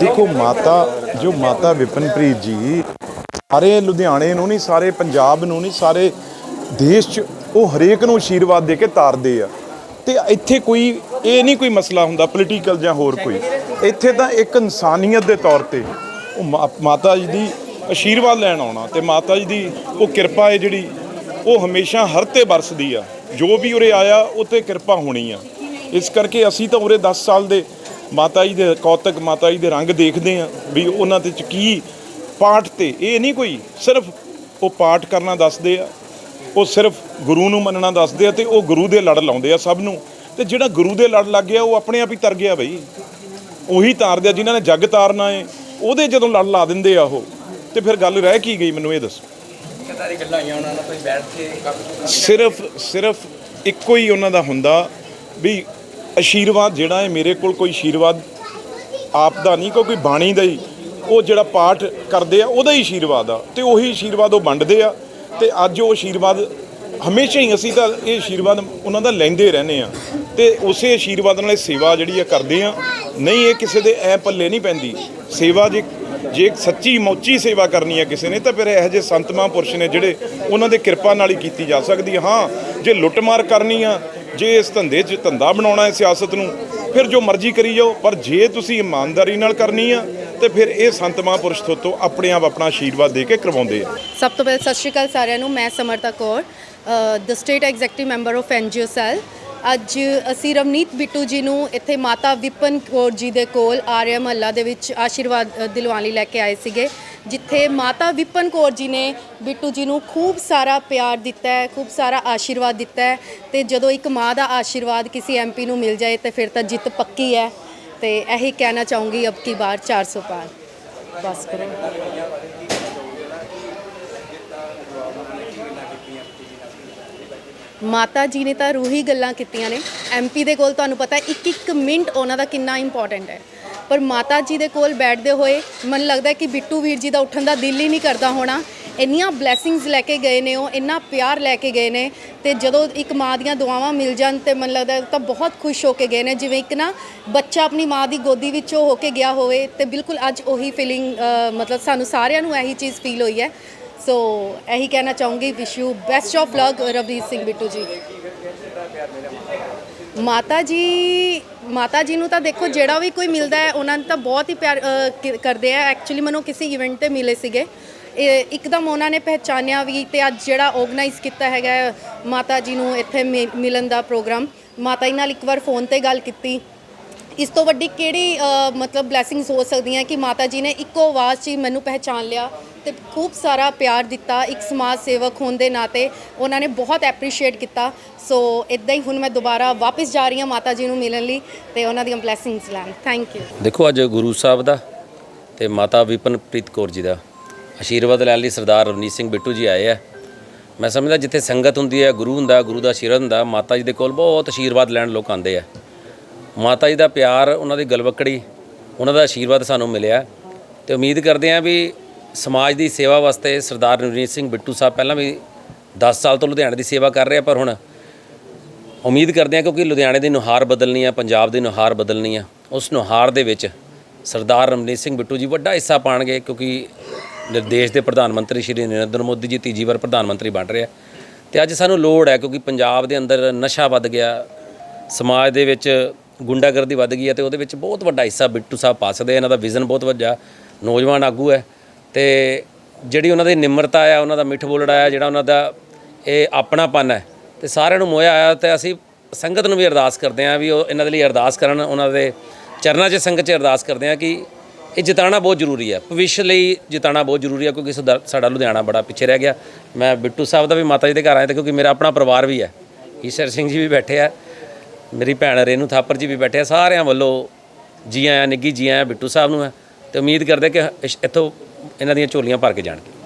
ਦੇਖੋ ਮਾਤਾ, ਜੋ ਮਾਤਾ ਵਿਪਨਪ੍ਰੀਤ ਜੀ, ਸਾਰੇ ਲੁਧਿਆਣੇ ਨੂੰ ਨਹੀਂ, ਸਾਰੇ ਪੰਜਾਬ ਨੂੰ ਨਹੀਂ, ਸਾਰੇ ਦੇਸ਼ 'ਚ ਉਹ ਹਰੇਕ ਨੂੰ ਆਸ਼ੀਰਵਾਦ ਦੇ ਕੇ ਤਾਰਦੇ ਆ। ਤੇ ਇੱਥੇ ਕੋਈ, ਇਹ ਨਹੀਂ ਕੋਈ ਮਸਲਾ ਹੁੰਦਾ ਪੋਲੀਟੀਕਲ ਜਾਂ ਹੋਰ ਕੋਈ। ਇੱਥੇ ਤਾਂ ਇੱਕ ਇਨਸਾਨੀਅਤ ਦੇ ਤੌਰ ਤੇ ਉਹ ਮਾ- ਮਾਤਾ ਜੀ ਦੀ ਆਸ਼ੀਰਵਾਦ ਲੈਣ ਆਉਣਾ ਤੇ ਮਾਤਾ ਜੀ ਦੀ ਉਹ ਕਿਰਪਾ ਹੈ ਜਿਹੜੀ, ਉਹ ਹਮੇਸ਼ਾ ਹਰ ਤੇ ਵਰਸਦੀ ਆ। ਜੋ ਵੀ ਉਰੇ ਆਇਆ, ਉਹ ਤੇ ਕਿਰਪਾ ਹੋਣੀ ਆ। ਇਸ ਕਰਕੇ ਅਸੀਂ ਤਾਂ ਉਰੇ 10 ਸਾਲ ਦੇ ਮਾਤਾ ਜੀ ਦੇ ਕੌਤਕ ਮਾਤਾ ਜੀ ਦੇ ਰੰਗ ਦੇਖਦੇ ਆ ਵੀ ਉਹਨਾਂ ਦੇ ਚ ਕੀ ਪਾਠ ਤੇ। ਇਹ ਨਹੀਂ ਕੋਈ ਸਿਰਫ ਉਹ ਪਾਠ ਕਰਨਾ ਦੱਸਦੇ ਆ ਉਹ ਸਿਰਫ ਗੁਰੂ ਨੂੰ ਮੰਨਣਾ ਦੱਸਦੇ ਆ ਤੇ ਉਹ ਗੁਰੂ ਦੇ ਲੜ ਲਾਉਂਦੇ ਆ ਸਭ ਨੂੰ। ਤੇ ਜਿਹੜਾ ਗੁਰੂ ਦੇ ਲੜ ਲੱਗ ਗਿਆ ਉਹ ਆਪਣੇ ਆਪ ਹੀ ਤਰ ਗਿਆ ਬਈ। ਉਹੀ ਤਾਰਦੇ ਆ ਜਿਨ੍ਹਾਂ ਨੇ ਜੱਗ ਤਾਰਨਾ ਏ ਉਹਦੇ ਜਦੋਂ ਲੜ ਲਾ ਦਿੰਦੇ ਆ ਉਹ। ਤੇ ਫਿਰ ਗੱਲ ਰਹਿ ਕੀ ਗਈ ਮੈਨੂੰ ਇਹ ਦੱਸੋ। ਸਾਰੀ ਗੱਲਾਂ ਆਈਆਂ ਉਹਨਾਂ ਨਾਲ ਤੁਸੀਂ ਬੈਠ ਕੇ ਕਾਫੀ ਸਿਰਫ ਸਿਰਫ ਇੱਕੋ ਹੀ ਉਹਨਾਂ ਦਾ ਹੁੰਦਾ ਵੀ ਆਸ਼ੀਰਵਾਦ ਜਿਹੜਾ ਹੈ ਮੇਰੇ ਕੋਲ ਕੋਈ ਆਸ਼ੀਰਵਾਦ ਆਪ ਦਾ ਨਹੀਂ, ਕੋਈ ਬਾਣੀ ਦਾ ਹੀ। ਉਹ ਜਿਹੜਾ ਪਾਠ ਕਰਦੇ ਆ, ਉਹਦਾ ਹੀ ਆਸ਼ੀਰਵਾਦ ਆ। ਤੇ ਉਹੀ ਆਸ਼ੀਰਵਾਦ ਉਹ ਵੰਡਦੇ ਆ। ਤੇ ਅੱਜ ਉਹ ਆਸ਼ੀਰਵਾਦ ਹਮੇਸ਼ਾ ਹੀ ਅਸੀਂ ਤਾਂ ਇਹ ਆਸ਼ੀਰਵਾਦ ਉਹਨਾਂ ਦਾ ਲੈਂਦੇ ਰਹਿੰਦੇ ਆ। ਤੇ ਉਸੇ ਆਸ਼ੀਰਵਾਦ ਨਾਲ ਇਹ ਸੇਵਾ ਜਿਹੜੀ ਆ ਕਰਦੇ ਆ। ਨਹੀਂ, ਇਹ ਕਿਸੇ ਦੇ ਐ ਪੱਲੇ ਨਹੀਂ ਪੈਂਦੀ। ਸੇਵਾ ਜੇ ਜੇ ਸੱਚੀ ਮੌਚੀ ਸੇਵਾ ਕਰਨੀ ਹੈ ਕਿਸੇ ਨੇ, ਤਾਂ ਫਿਰ ਇਹੋ ਜਿਹੇ ਸੰਤ ਮਹਾਂਪੁਰਸ਼ ਨੇ ਜਿਹੜੇ ਉਹਨਾਂ ਦੇ ਕਿਰਪਾ ਨਾਲ ਹੀ ਕੀਤੀ ਜਾ ਸਕਦੀ ਹਾਂ, ਜੇ ਲੁੱਟਮਾਰ ਕਰਨੀ ਆ ਜੇ ਇਸ ਧੰਦੇ 'ਚ ਧੰਦਾ ਬਣਾਉਣਾ ਹੈ ਸਿਆਸਤ ਨੂੰ ਫਿਰ ਜੋ ਮਰਜ਼ੀ ਕਰੀ ਜਾਓ ਪਰ ਜੇ ਤੁਸੀਂ ਇਮਾਨਦਾਰੀ ਨਾਲ ਕਰਨੀ ਆ ਤੇ ਫਿਰ ਇਹ ਸੰਤ ਮਹਾਂਪੁਰਸ਼ ਤੋਂ ਆਪਣੇ ਆਪ ਆਪਣਾ ਆਸ਼ੀਰਵਾਦ ਦੇ ਕੇ ਕਰਵਾਉਂਦੇ ਆ। ਸਭ ਤੋਂ ਪਹਿਲਾਂ ਸਤਿ ਸ਼੍ਰੀ ਅਕਾਲ ਸਾਰਿਆਂ ਨੂੰ ਮੈਂ Samarta Kaur the state executive member of NGO cell ਅੱਜ ਅਸੀਂ ਰਵਨੀਤ ਬਿੱਟੂ ਜੀ ਨੂੰ ਇੱਥੇ ਮਾਤਾ ਵਿਪਨ ਕੌਰ ਜੀ ਦੇ ਕੋਲ ਆਰਿਆ ਮਹੱਲਾ ਦੇ ਵਿੱਚ ਆਸ਼ੀਰਵਾਦ ਅ, ਦਿਲਵਾਉਣ ਲਈ ਲੈ ਕੇ ਆਏ ਸੀਗੇ। ਜਿੱਥੇ ਮਾਤਾ ਵਿਪਨ ਕੌਰ ਜੀ ਨੇ ਬਿੱਟੂ ਜੀ ਨੂੰ ਖੂਬ ਸਾਰਾ ਪਿਆਰ ਦਿੱਤਾ ਹੈ, ਖੂਬ ਸਾਰਾ ਆਸ਼ੀਰਵਾਦ ਦਿੱਤਾ ਹੈ ਤੇ ਜਦੋਂ ਇੱਕ ਮਾਂ ਦਾ ਆਸ਼ੀਰਵਾਦ ਕਿਸੇ ਐਮਪੀ ਨੂੰ ਮਿਲ ਜਾਏ ਤੇ ਫਿਰ ਤਾਂ ਜਿੱਤ ਪੱਕੀ ਹੈ। ਤੇ ਇਹੀ ਕਹਿਣਾ ਚਾਹੂੰਗੀ ਅਬ ਕੀ ਬਾਰ 400 ਪਾਰ। ਬਸ ਕਰੋ। ਮਾਤਾ ਜੀ ਨੇ ਤਾਂ ਰੂਹੀ ਗੱਲਾਂ ਕੀਤੀਆਂ ਨੇ। ਐਮਪੀ ਦੇ ਕੋਲ ਤੁਹਾਨੂੰ ਪਤਾ ਇੱਕ ਇੱਕ ਮਿੰਟ ਉਹਨਾਂ ਦਾ ਕਿੰਨਾ ਇੰਪੋਰਟੈਂਟ ਹੈ। ਪਰ ਮਾਤਾ ਜੀ ਦੇ ਕੋਲ ਬੈਠਦੇ ਹੋਏ ਮਨ ਲੱਗਦਾ ਕਿ ਬਿੱਟੂ ਵੀਰ ਜੀ ਦਾ ਉੱਠਣ ਦਾ ਦਿਲ ਹੀ ਨਹੀਂ ਕਰਦਾ ਹੋਣਾ। ਇੰਨੀਆਂ ਬਲੇਸਿੰਗਸ ਲੈ ਕੇ ਗਏ ਨੇ ਉਹ, ਇੰਨਾ ਪਿਆਰ ਲੈ ਕੇ ਗਏ ਨੇ ਤੇ ਜਦੋਂ ਇੱਕ ਮਾਂ ਦੀਆਂ ਦੁਆਵਾਂ ਮਿਲ ਜਾਣ ਤੇ ਮਨ ਲੱਗਦਾ ਤਾਂ ਬਹੁਤ ਖੁਸ਼ ਹੋ ਕੇ ਗਏ ਨੇ। ਜਿਵੇਂ ਇੱਕ ਨਾ ਬੱਚਾ ਆਪਣੀ ਮਾਂ ਦੀ ਗੋਦੀ ਵਿੱਚੋਂ ਹੋ ਕੇ ਗਿਆ ਹੋਵੇ ਤੇ ਬਿਲਕੁਲ ਅੱਜ ਉਹੀ ਫੀਲਿੰਗ ਮਤਲਬ ਸਾਨੂੰ ਸਾਰਿਆਂ ਨੂੰ ਇਹੀ ਚੀਜ਼ ਫੀਲ ਹੋਈ ਹੈ। ਸੋ ਇਹੀ ਕਹਿਣਾ ਚਾਹੂੰਗੀ wish you best of luck Ravneet Singh Bittu ji. ਮਾਤਾ ਜੀ ਮਾਤਾ ਜੀ ਨੂੰ ਤਾਂ ਦੇਖੋ ਜਿਹੜਾ ਵੀ ਕੋਈ ਮਿਲਦਾ ਹੈ ਉਹਨਾਂ ਨੂੰ ਤਾਂ ਬਹੁਤ ਹੀ ਪਿਆਰ ਅ, ਕਰਦੇ ਆ। ਐਕਚੁਅਲੀ ਮੈਨੂੰ ਕਿਸੇ ਇਵੈਂਟ ਤੇ ਮਿਲੇ ਸੀਗੇ। ਇਹ ਇੱਕਦਮ ਉਹਨਾਂ ਨੇ ਪਹਿਚਾਨਿਆ ਵੀ ਤੇ ਅੱਜ ਜਿਹੜਾ ਆਰਗੇਨਾਈਜ਼ ਕੀਤਾ ਹੈਗਾ ਹੈ, ਮਾਤਾ ਜੀ ਨੂੰ ਇੱਥੇ ਮਿ- ਮਿਲਣ ਦਾ ਪ੍ਰੋਗਰਾਮ ਮਾਤਾ ਜੀ ਨਾਲ ਇੱਕ ਵਾਰ ਫੋਨ ਤੇ ਗੱਲ ਕੀਤੀ। ਇਸ ਤੋਂ ਵੱਡੀ ਕਿਹੜੀ ਅ, ਮਤਲਬ ਬਲੇਸਿੰਗਸ ਹੋ ਸਕਦੀਆਂ ਕਿ ਮਾਤਾ ਜੀ ਨੇ ਇੱਕੋ ਆਵਾਜ਼ 'ਚ ਹੀ ਮੈਨੂੰ ਪਹਿਚਾਨ ਲਿਆ? ਤੇ ਖੂਬ ਸਾਰਾ ਪਿਆਰ ਦਿੱਤਾ, ਇੱਕ ਸਮਾਜ ਸੇਵਕ ਹੋਣ ਦੇ ਨਾਤੇ ਉਹਨਾਂ ਨੇ ਬਹੁਤ ਐਪਰੀਸ਼ੀਏਟ ਕੀਤਾ। ਸੋ ਇਦਾਂ ਹੀ ਹੁਣ ਮੈਂ ਦੁਬਾਰਾ ਵਾਪਸ ਜਾ ਰਹੀ ਹਾਂ ਮਾਤਾ ਜੀ ਨੂੰ ਮਿਲਣ ਲਈ ਤੇ ਉਹਨਾਂ ਦੀਆਂ ਬਲੇਸਿੰਗਸ ਲੈਣ। ਥੈਂਕ ਯੂ ਦੇਖੋ, ਅੱਜ ਗੁਰੂ ਸਾਹਿਬ ਦਾ ਤੇ ਮਾਤਾ ਵਿਪਨਪ੍ਰੀਤ ਕੌਰ ਜੀ ਦਾ ਆਸ਼ੀਰਵਾਦ ਲੈਣ ਲਈ ਸਰਦਾਰ ਰਵਨੀਤ ਸਿੰਘ ਬਿੱਟੂ ਜੀ ਆਏ ਆ। ਮੈਂ ਸਮਝਦਾ ਜਿੱਥੇ ਸੰਗਤ ਹੁੰਦੀ ਹੈ, ਗੁਰੂ ਹੁੰਦਾ, ਗੁਰੂ ਦਾ ਆਸ਼ੀਰਵਾਦ ਹੁੰਦਾ, ਮਾਤਾ ਜੀ ਦੇ ਕੋਲ ਬਹੁਤ ਆਸ਼ੀਰਵਾਦ ਲੈਣ ਲੋਕ ਆਉਂਦੇ ਆ। ਮਾਤਾ ਜੀ ਦਾ ਪਿਆਰ, ਉਹਨਾਂ ਦੀ ਗਲਵਕੜੀ, ਉਹਨਾਂ ਦਾ ਆਸ਼ੀਰਵਾਦ ਸਾਨੂੰ ਮਿਲਿਆ। ਤੇ ਉਮੀਦ ਕਰਦੇ ਆ ਵੀ ਸਮਾਜ ਦੀ ਸੇਵਾ ਵਾਸਤੇ ਸਰਦਾਰ ਰਵਨੀਤ ਸਿੰਘ ਬਿੱਟੂ ਸਾਹਿਬ ਪਹਿਲਾਂ ਵੀ 10 ਸਾਲ ਤੋਂ ਲੁਧਿਆਣੇ ਦੀ ਸੇਵਾ ਕਰ ਰਹੇ ਆ, ਪਰ ਹੁਣ ਉਮੀਦ ਕਰਦੇ ਹਾਂ ਕਿਉਂਕਿ ਲੁਧਿਆਣੇ ਦੀ ਨੁਹਾਰ ਬਦਲਣੀ ਆ, ਪੰਜਾਬ ਦੀ ਨੁਹਾਰ ਬਦਲਣੀ ਆ, ਉਸ ਨੁਹਾਰ ਦੇ ਵਿੱਚ ਸਰਦਾਰ ਰਮਨੀਤ ਸਿੰਘ ਬਿੱਟੂ ਜੀ ਵੱਡਾ ਹਿੱਸਾ ਪਾਣਗੇ ਕਿਉਂਕਿ ਨ- ਦੇਸ਼ ਦੇ ਪ੍ਰਧਾਨ ਮੰਤਰੀ ਸ਼੍ਰੀ ਨਰਿੰਦਰ ਮੋਦੀ ਜੀ ਤੀਜੀ ਵਾਰ ਪ੍ਰਧਾਨ ਮੰਤਰੀ ਬਣ ਰਹੇ ਆ ਤੇ ਅੱਜ ਸਾਨੂੰ ਲੋੜ ਹੈ ਕਿਉਂਕਿ ਪੰਜਾਬ ਦੇ ਅੰਦਰ ਨਸ਼ਾ ਵੱਧ ਗਿਆ, ਸਮਾਜ ਦੇ ਵਿੱਚ ਗੁੰਡਾਗਰਦੀ ਵੱਧ ਗਈ ਹੈ ਤੇ ਉਹਦੇ ਵਿੱਚ ਬਹੁਤ ਵੱਡਾ ਹਿੱਸਾ ਬਿੱਟੂ ਸਾਹਿਬ ਪਾ ਸਕਦੇ ਆ। ਇਹਨਾਂ ਦਾ ਵਿਜ਼ਨ ਬਹੁਤ ਵੱਡਾ ਨੌਜਵਾਨ ਆਗੂ ਹੈ ਤੇ ਜਿਹੜੀ ਉਹਨਾਂ ਦੀ ਨਿਮਰਤਾ ਆ, ਉਹਨਾਂ ਦਾ ਮਿੱਠ ਬੋਲੜਾ ਆ, ਜਿਹੜਾ ਉਹਨਾਂ ਦਾ ਇਹ ਆਪਣਾਪਨ ਹੈ ਤੇ ਸਾਰਿਆਂ ਨੂੰ ਮੋਇਆ ਆਇਆ ਤੇ ਅਸੀਂ ਸੰਗਤ ਨੂੰ ਵੀ ਅਰਦਾਸ ਕਰਦੇ ਹਾਂ ਵੀ ਉਹ ਇਹਨਾਂ ਦੇ ਲਈ ਅਰਦਾਸ ਕਰਨ, ਉਹਨਾਂ ਦੇ ਚਰਨਾਂ 'ਚ ਸੰਗਤ 'ਚ ਅਰਦਾਸ ਕਰਦੇ ਹਾਂ ਕਿ ਇਹ ਜਿਤਾਣਾ ਬਹੁਤ ਜ਼ਰੂਰੀ ਹੈ ਭਵਿੱਖ ਲਈ ਜਿਤਾਣਾ ਬਹੁਤ ਜ਼ਰੂਰੀ ਹੈ ਕਿਉਂਕਿ ਸਾਡਾ- ਸਾਡਾ ਲੁਧਿਆਣਾ ਬੜਾ ਪਿੱਛੇ ਰਹਿ ਗਿਆ। ਮੈਂ ਬਿੱਟੂ ਸਾਹਿਬ ਦਾ ਵੀ ਮਾਤਾ ਜੀ ਦੇ ਘਰ ਆਇਆ ਤੇ ਕਿਉਂਕਿ ਮੇਰਾ ਆਪਣਾ ਪਰਿਵਾਰ ਵੀ ਹੈ ਈਸ਼ਰ ਸਿੰਘ ਜੀ ਵੀ ਬੈਠੇ ਆ, ਮੇਰੀ ਭੈਣ ਰੇਨੂ ਥਾਪਰ ਜੀ ਵੀ ਬੈਠੇ ਆ, ਸਾਰਿਆਂ ਵੱਲੋਂ ਜੀ ਆਇਆਂ ਨਿੱਗੀ ਜੀ ਆਇਆਂ ਬਿੱਟੂ ਸਾਹਿਬ ਨੂੰ ਹੈ ਤੇ ਉਮੀਦ ਕਰਦੇ ਕਿ ਇਸ- ਇੱਥੋਂ ਇਹਨਾਂ ਦੀਆਂ ਝੋਲੀਆਂ ਭਰ ਕੇ ਜਾਣਗੇ